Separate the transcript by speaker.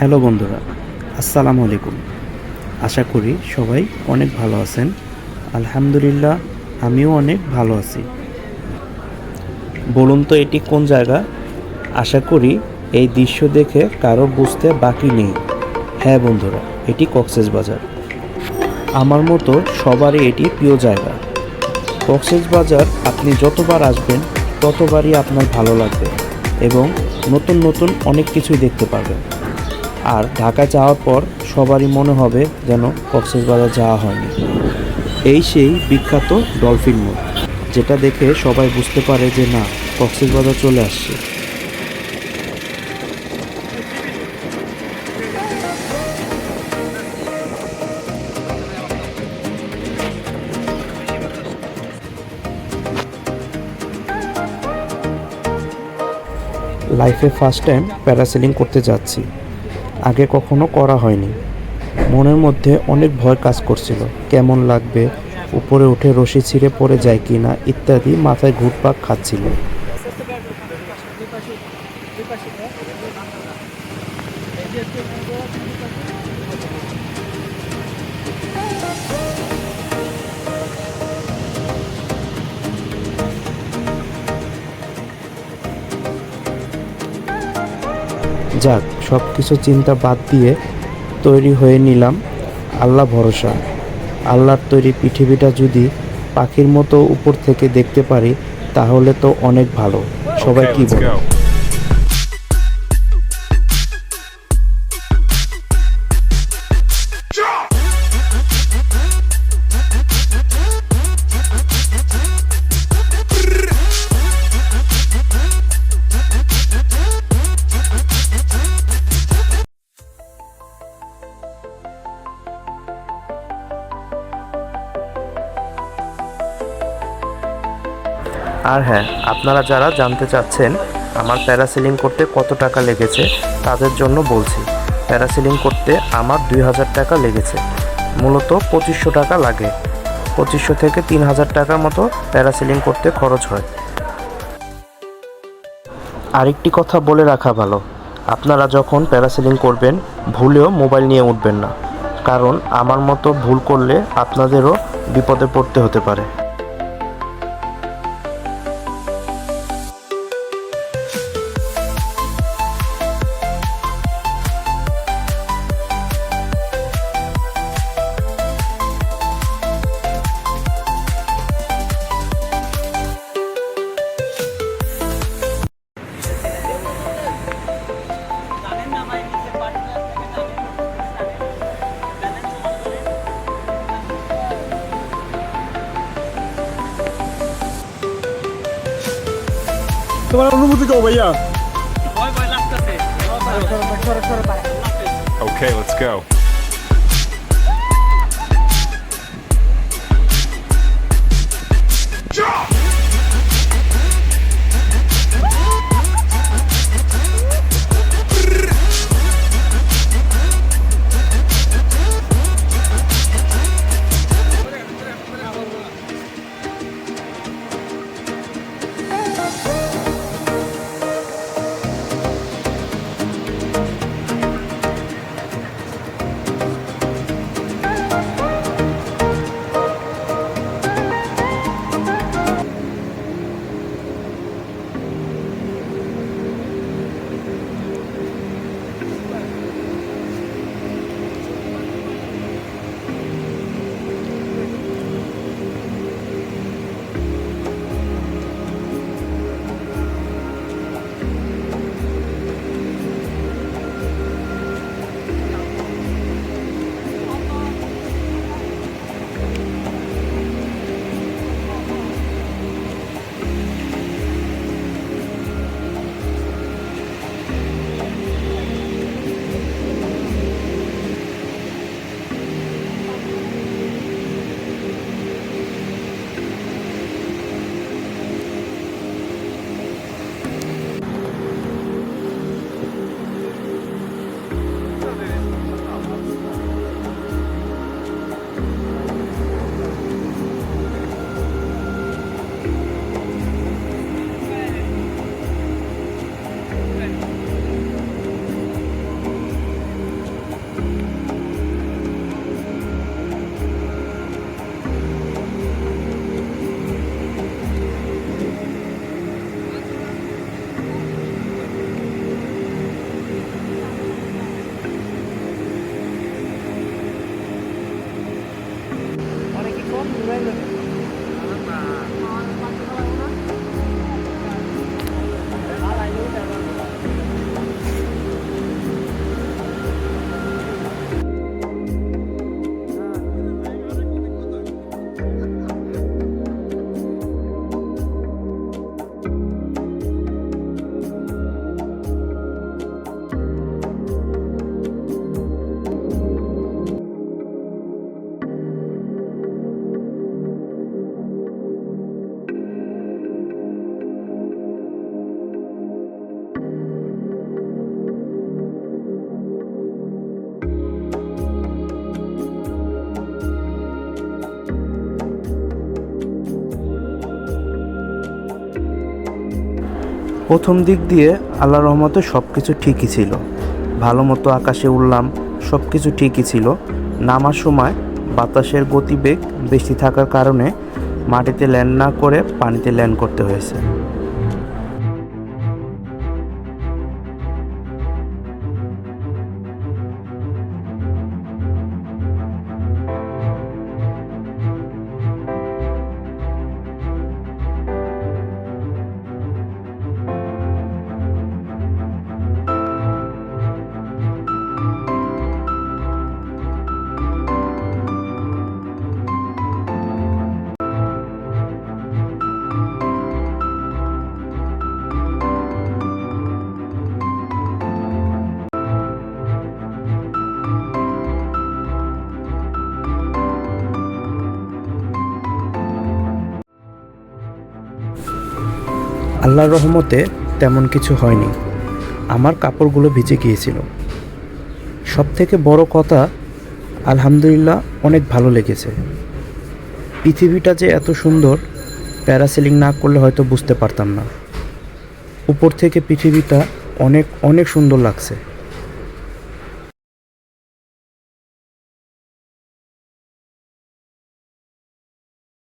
Speaker 1: Hello বন্ধুরা, আসসালামু আলাইকুম। আশা করি সবাই অনেক ভালো আছেন। আলহামদুলিল্লাহ, আমিও অনেক ভালো আছি। বলুন তো এটি কোন জায়গা? আশা করি এই দৃশ্য দেখে কারও বুঝতে বাকি নেই। হ্যাঁ বন্ধুরা, এটি কক্সেস বাজার। আমার মতো সবারই এটি প্রিয় জায়গা। কক্সেস বাজার আপনি যতবার আসবেন, ততবারই আপনার ভালো লাগবে এবং নতুন নতুন অনেক কিছুই দেখতে পারবেন আর ঢাকায় যাওয়ার পর সবারই মনে হবে যেন কক্সবাজার যাওয়া হয়নি। এই সেই বিখ্যাত ডলফিন মোড়, যেটা দেখে সবাই বুঝতে পারে যে না, কক্সবাজার চলে আসছে। লাইফে ফার্স্ট টাইম প্যারাসেলিং করতে যাচ্ছি। আগে কখনো করা হয়নি। মনের মধ্যে অনেক ভয় কাজ করছিল। কেমন লাগবে, উপরে উঠে রশি ছিঁড়ে পড়ে যায় কি না ইত্যাদি মাথায় ঘুটপাক খাচ্ছিল। যাক সব কিছু চিন্তা বাদ দিয়ে তৈরি হয়ে নিলাম। আল্লাহ ভরসা। আল্লাহর তৈরি পৃথিবীটা যদি পাখির মতো উপর থেকে দেখতে পারি তাহলে তো অনেক ভালো। সবাই কি বলে? আর হ্যাঁ আপনারা যারা জানতে চাচ্ছেন আমার প্যারাসিলিং করতে কত টাকা লেগেছে, তাদের জন্য বলছি, প্যারাসিলিং করতে আমার দুই হাজার টাকা লেগেছে। মূলত পঁচিশশো টাকা লাগে। পঁচিশশো থেকে তিন হাজার টাকার মতো প্যারাসিলিং করতে খরচ হয়। আরেকটি কথা বলে রাখা ভালো, আপনারা যখন প্যারাসিলিং করবেন, ভুলেও মোবাইল নিয়ে উঠবেন না। কারণ আমার মতো ভুল করলে আপনাদেরও বিপদে পড়তে হতে পারে।
Speaker 2: তোমার অনুভূতি কো ভাইয়া
Speaker 3: Okay, let's go.
Speaker 1: প্রথম দিক দিয়ে আল্লাহ রহমতে সব কিছু ঠিকই ছিল। ভালো মতো আকাশে উঠলাম সব কিছু ঠিকই ছিল। নামার সময় বাতাসের গতিবেগ বেশি থাকার কারণে মাটিতে ল্যান্ড না করে পানিতে ল্যান্ড করতে হয়েছে। আল্লাহর রহমতে তেমন কিছু হয়নি। আমার কাপড়গুলো ভিজে গিয়েছিল। সব থেকে বড় কথা, আলহামদুলিল্লাহ, অনেক ভালো লেগেছে। পৃথিবীটা যে এত সুন্দর, প্যারাসেলিং না করলে হয়তো বুঝতে পারতাম না। উপর থেকে পৃথিবীটা অনেক অনেক সুন্দর লাগছে।